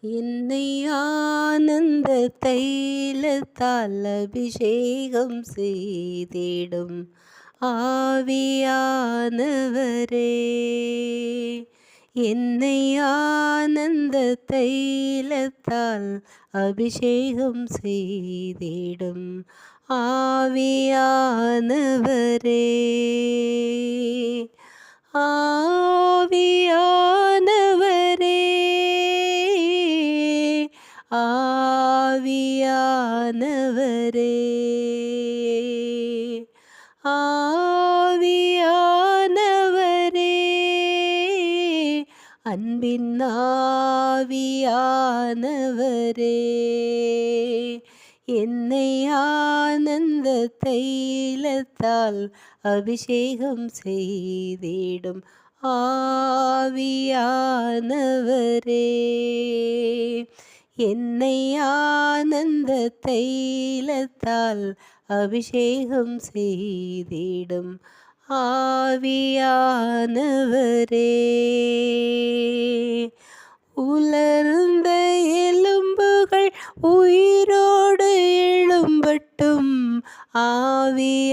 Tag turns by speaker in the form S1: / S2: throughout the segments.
S1: என்னை ஆனந்த தைலத்தால் அபிஷேகம் செய்திடும் ஆவியானவரே. என்னை ஆனந்த தைலத்தால் அபிஷேகம் செய்திடும் ஆவியானவரே. ஆவியா ஆவியானவரே ஆவியானவரே. அன்பின் ஆவியானவரே. என்னை ஆனந்த தைலத்தால் அபிஷேகம் செய்திடும். ஆவியானவரே. என்னை ஆனந்த தைலத்தால் அபிஷேகம் செய்திடும் ஆவியானவரே. உலர்ந்த எலும்புகள் உயிரோடு எழும்பட்டும் ஆவியானவரே.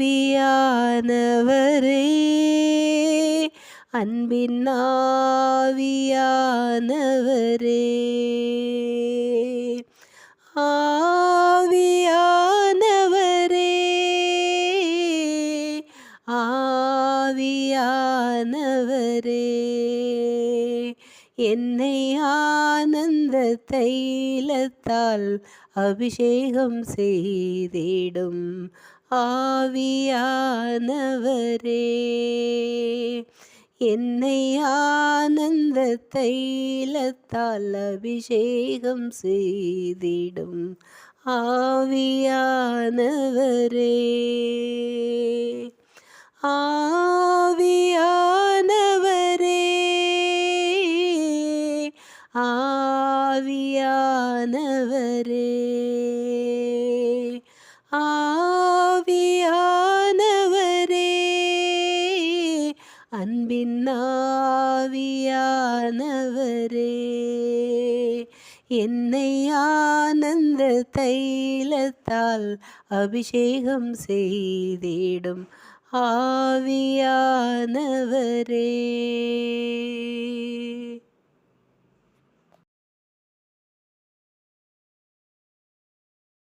S1: ஆவியானவரே. அன்பின் ஆவியானவரே. ஆவியானவரே. ஆவியானவரே. என்னை ஆனந்த தைலத்தால் அபிஷேகம் செய்திடும். ஆவியானவரே என்னை ஆனந்த தைலத்தால் அபிஷேகம் செய்திடும். ஆவியானவரே ஆவியானவரே ஆவியானவரே. அன்பின் ஆவியானவரே என்னை ஆனந்த தைலத்தால் அபிஷேகம் செய்திடும் ஆவியானவரே.